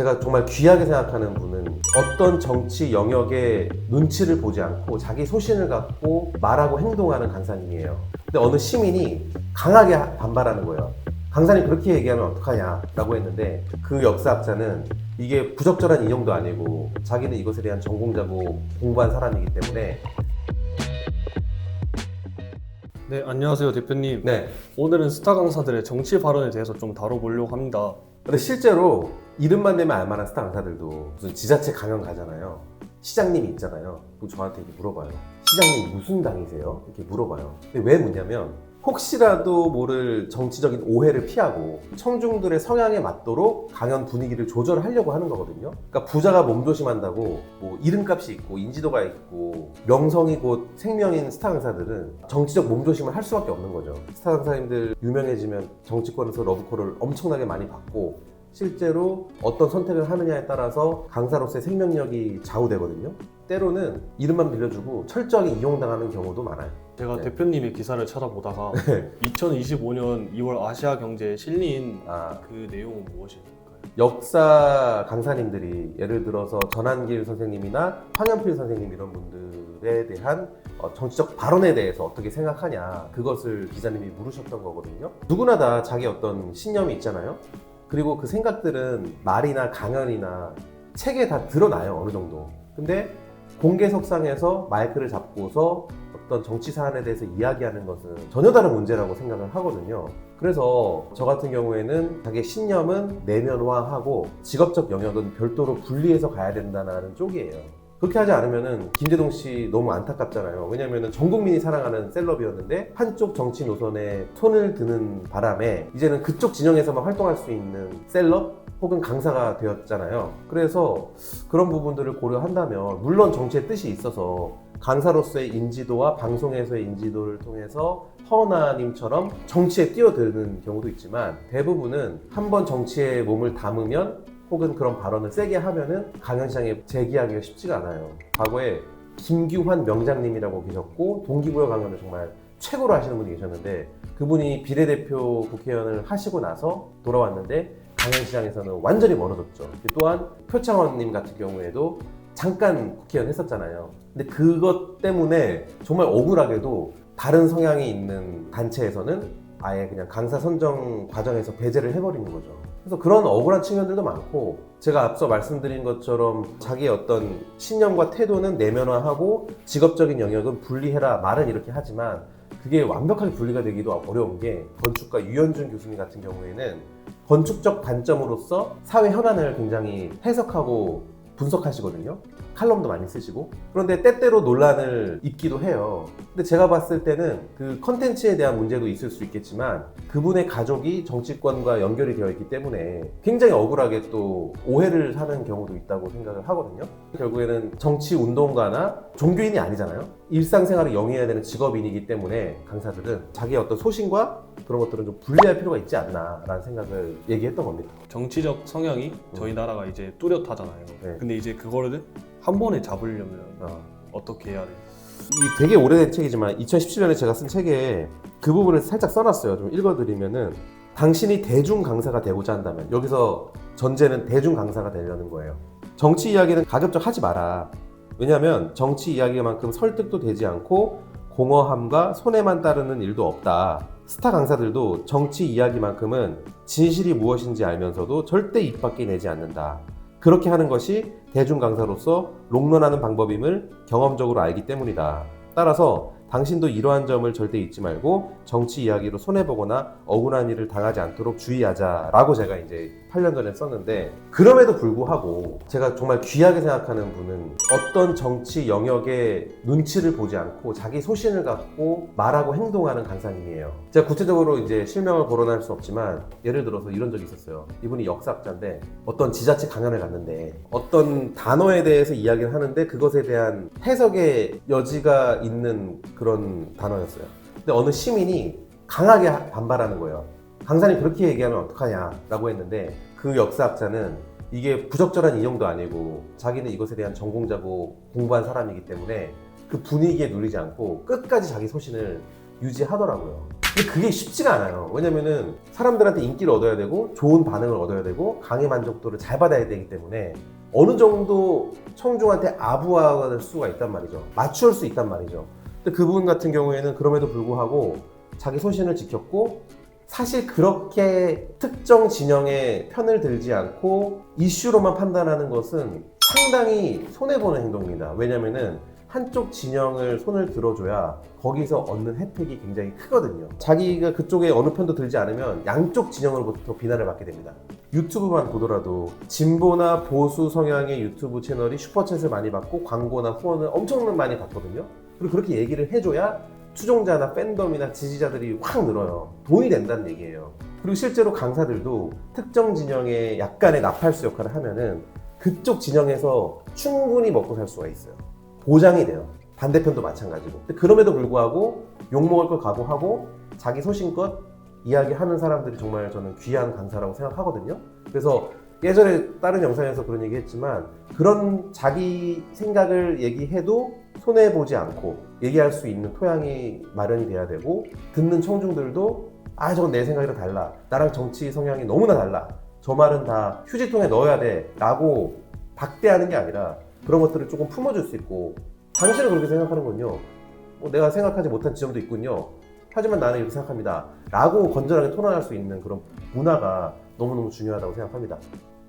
제가 정말 귀하게 생각하는 분은 어떤 정치 영역에 눈치를 보지 않고 자기 소신을 갖고 말하고 행동하는 강사님이에요. 근데 어느 시민이 강하게 반발하는 거예요. 강사님 그렇게 얘기하면 어떡하냐라고 했는데 그 역사학자는 이게 부적절한 인용도 아니고 자기는 이것에 대한 전공자고 공부한 사람이기 때문에 네, 안녕하세요 대표님. 네. 오늘은 스타 강사들의 정치 발언에 대해서 좀 다뤄보려고 합니다. 근데 실제로 이름만 내면 알만한 스타 강사들도 무슨 지자체 강연 가잖아요. 시장님이 있잖아요. 그럼 저한테 이렇게 물어봐요. 시장님 무슨 당이세요? 이렇게 물어봐요. 근데 왜 묻냐면 혹시라도 모를 정치적인 오해를 피하고 청중들의 성향에 맞도록 강연 분위기를 조절하려고 하는 거거든요. 그러니까 부자가 몸조심한다고 뭐 이름값이 있고 인지도가 있고 명성이 곧 생명인 스타 강사들은 정치적 몸조심을 할 수밖에 없는 거죠. 스타 강사님들 유명해지면 정치권에서 러브콜을 엄청나게 많이 받고 실제로 어떤 선택을 하느냐에 따라서 강사로서의 생명력이 좌우되거든요. 때로는 이름만 빌려주고 철저하게 이용당하는 경우도 많아요. 제가 네. 대표님의 기사를 찾아보다가 네. 2025년 2월 아시아 경제에 실린 아, 그 내용은 무엇일까요? 역사 강사님들이 예를 들어서 전한길 선생님이나 황현필 선생님 이런 분들에 대한 어, 정치적 발언에 대해서 어떻게 생각하냐 그것을 기자님이 물으셨던 거거든요. 누구나 다 자기 어떤 신념이 있잖아요. 그리고 그 생각들은 말이나 강연이나 책에 다 드러나요 어느 정도. 근데 공개석상에서 마이크를 잡고서 어떤 정치 사안에 대해서 이야기하는 것은 전혀 다른 문제라고 생각을 하거든요. 그래서 저 같은 경우에는 자기 신념은 내면화하고 직업적 영역은 별도로 분리해서 가야 된다는 쪽이에요. 그렇게 하지 않으면은 김재동 씨 너무 안타깝잖아요. 왜냐면은 전 국민이 사랑하는 셀럽이었는데 한쪽 정치 노선에 손을 드는 바람에 이제는 그쪽 진영에서만 활동할 수 있는 셀럽 혹은 강사가 되었잖아요. 그래서 그런 부분들을 고려한다면 물론 정치의 뜻이 있어서 강사로서의 인지도와 방송에서의 인지도를 통해서 허나님처럼 정치에 뛰어드는 경우도 있지만 대부분은 한번 정치에 몸을 담으면 혹은 그런 발언을 세게 하면은 강연 시장에 재기하기가 쉽지가 않아요. 과거에 김규환 명장님이라고 계셨고 동기부여 강연을 정말 최고로 하시는 분이 계셨는데 그분이 비례대표 국회의원을 하시고 나서 돌아왔는데 강연 시장에서는 완전히 멀어졌죠. 또한 표창원님 같은 경우에도 잠깐 국회의원 했었잖아요. 근데 그것 때문에 정말 억울하게도 다른 성향이 있는 단체에서는 아예 그냥 강사 선정 과정에서 배제를 해버리는 거죠. 그래서 그런 억울한 측면들도 많고 제가 앞서 말씀드린 것처럼 자기의 어떤 신념과 태도는 내면화하고 직업적인 영역은 분리해라 말은 이렇게 하지만 그게 완벽하게 분리가 되기도 어려운 게 건축가 유현준 교수님 같은 경우에는 건축적 관점으로서 사회 현안을 굉장히 해석하고 분석하시거든요. 칼럼도 많이 쓰시고. 그런데 때때로 논란을 입기도 해요. 근데 제가 봤을 때는 그 컨텐츠에 대한 문제도 있을 수 있겠지만 그분의 가족이 정치권과 연결이 되어 있기 때문에 굉장히 억울하게 또 오해를 하는 경우도 있다고 생각을 하거든요. 결국에는 정치 운동가나 종교인이 아니잖아요. 일상생활을 영위해야 되는 직업인이기 때문에 강사들은 자기의 어떤 소신과 그런 것들은 좀 분리할 필요가 있지 않나라는 생각을 얘기했던 겁니다. 정치적 성향이 저희 나라가 이제 뚜렷하잖아요. 네. 근데 이제 그거를 한 번에 잡으려면 어. 어떻게 해야 돼요? 이 되게 오래된 책이지만 2017년에 제가 쓴 책에 그 부분을 살짝 써놨어요. 좀 읽어드리면은 당신이 대중 강사가 되고자 한다면 여기서 전제는 대중 강사가 되려는 거예요. 정치 이야기는 가급적 하지 마라. 왜냐하면 정치 이야기만큼 설득도 되지 않고 공허함과 손해만 따르는 일도 없다. 스타 강사들도 정치 이야기만큼은 진실이 무엇인지 알면서도 절대 입 밖에 내지 않는다. 그렇게 하는 것이 대중 강사로서 롱런하는 방법임을 경험적으로 알기 때문이다. 따라서 당신도 이러한 점을 절대 잊지 말고 정치 이야기로 손해보거나 억울한 일을 당하지 않도록 주의하자라고 제가 이제 8년 전에 썼는데 그럼에도 불구하고 제가 정말 귀하게 생각하는 분은 어떤 정치 영역에 눈치를 보지 않고 자기 소신을 갖고 말하고 행동하는 강사님이에요. 제가 구체적으로 이제 실명을 거론할 수 없지만 예를 들어서 이런 적이 있었어요. 이분이 역사학자인데 어떤 지자체 강연을 갔는데 어떤 단어에 대해서 이야기를 하는데 그것에 대한 해석의 여지가 있는 그런 단어였어요. 근데 어느 시민이 강하게 반발하는 거예요. 강사님 그렇게 얘기하면 어떡하냐라고 했는데 그 역사학자는 이게 부적절한 인용도 아니고 자기는 이것에 대한 전공자고 공부한 사람이기 때문에 그 분위기에 눌리지 않고 끝까지 자기 소신을 유지하더라고요. 근데 그게 쉽지가 않아요. 왜냐면은 사람들한테 인기를 얻어야 되고 좋은 반응을 얻어야 되고 강의 만족도를 잘 받아야 되기 때문에 어느 정도 청중한테 아부할 수가 있단 말이죠. 맞출 수 있단 말이죠. 근데 그분 같은 경우에는 그럼에도 불구하고 자기 소신을 지켰고 사실 그렇게 특정 진영의 편을 들지 않고 이슈로만 판단하는 것은 상당히 손해보는 행동입니다. 왜냐면은 한쪽 진영을 손을 들어줘야 거기서 얻는 혜택이 굉장히 크거든요. 자기가 그쪽에 어느 편도 들지 않으면 양쪽 진영으로부터 비난을 받게 됩니다. 유튜브만 보더라도 진보나 보수 성향의 유튜브 채널이 슈퍼챗을 많이 받고 광고나 후원을 엄청 많이 받거든요. 그리고 그렇게 얘기를 해줘야 추종자나 팬덤이나 지지자들이 확 늘어요. 돈이 된다는 얘기예요. 그리고 실제로 강사들도 특정 진영의 약간의 나팔수 역할을 하면은 그쪽 진영에서 충분히 먹고 살 수가 있어요. 보장이 돼요. 반대편도 마찬가지고. 그럼에도 불구하고 욕먹을 걸 각오하고 자기 소신껏 이야기하는 사람들이 정말 저는 귀한 강사라고 생각하거든요. 그래서 예전에 다른 영상에서 그런 얘기 했지만 그런 자기 생각을 얘기해도 손해보지 않고 얘기할 수 있는 토양이 마련이 돼야 되고 듣는 청중들도 아 저건 내 생각이랑 달라. 나랑 정치 성향이 너무나 달라. 저 말은 다 휴지통에 넣어야 돼. 라고 박대하는 게 아니라 그런 것들을 조금 품어줄 수 있고 당신은 그렇게 생각하는군요. 뭐 내가 생각하지 못한 지점도 있군요. 하지만 나는 이렇게 생각합니다. 라고 건전하게 토론할 수 있는 그런 문화가 너무너무 중요하다고 생각합니다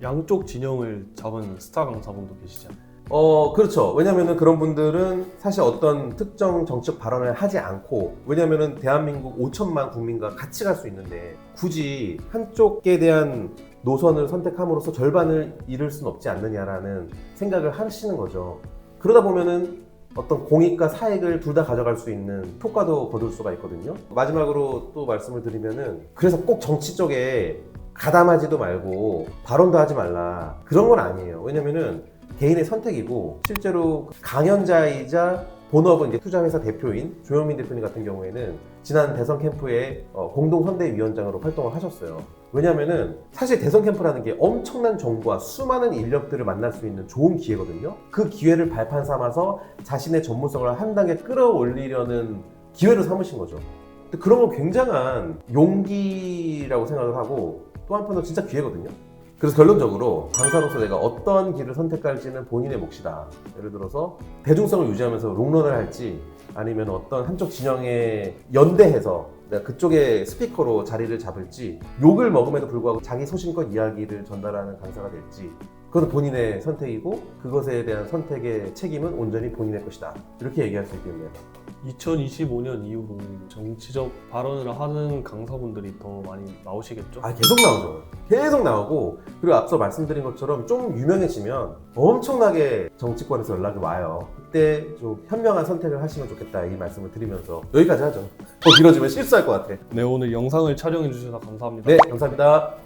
양쪽 진영을 잡은 스타 강사분도 않나요? 어, 그렇죠. 왜냐면은 그런 분들은 사실 어떤 특정 정치적 발언을 하지 않고, 왜냐면은 대한민국 5천만 국민과 같이 갈 수 있는데, 굳이 한쪽에 대한 노선을 선택함으로써 절반을 잃을 수는 없지 않느냐라는 생각을 하시는 거죠. 그러다 보면은 어떤 공익과 사익을 둘 다 가져갈 수 있는 효과도 거둘 수가 있거든요. 마지막으로 또 말씀을 드리면은, 그래서 꼭 정치 쪽에 가담하지도 말고 발언도 하지 말라. 그런 건 아니에요. 왜냐면은 개인의 선택이고 실제로 강연자이자 본업은 이제 투자회사 대표인 조영민 대표님 같은 경우에는 지난 대선 캠프에 어, 공동 선대위원장으로 활동을 하셨어요. 왜냐면은 사실 대선 캠프라는 게 엄청난 정보와 수많은 인력들을 만날 수 있는 좋은 기회거든요. 그 기회를 발판 삼아서 자신의 전문성을 한 단계 끌어올리려는 기회를 삼으신 거죠. 그런 건 굉장한 용기라고 생각을 하고 또 한편으로 진짜 기회거든요. 그래서 결론적으로 강사로서 내가 어떤 길을 선택할지는 본인의 몫이다. 예를 들어서 대중성을 유지하면서 롱런을 할지 아니면 어떤 한쪽 진영에 연대해서 내가 그쪽에 스피커로 자리를 잡을지 욕을 먹음에도 불구하고 자기 소신껏 이야기를 전달하는 강사가 될지 그건 본인의 선택이고 그것에 대한 선택의 책임은 온전히 본인의 것이다. 이렇게 얘기할 수 있겠네요. 2025년 이후로 정치적 발언을 하는 강사분들이 더 많이 나오시겠죠? 아 계속 나오죠. 계속 나오고 그리고 앞서 말씀드린 것처럼 좀 유명해지면 엄청나게 정치권에서 연락이 와요. 그때 좀 현명한 선택을 하시면 좋겠다 이 말씀을 드리면서 여기까지 하죠. 더 길어지면 실수할 것 같아. 네 오늘 영상을 촬영해 주셔서 감사합니다. 네 감사합니다.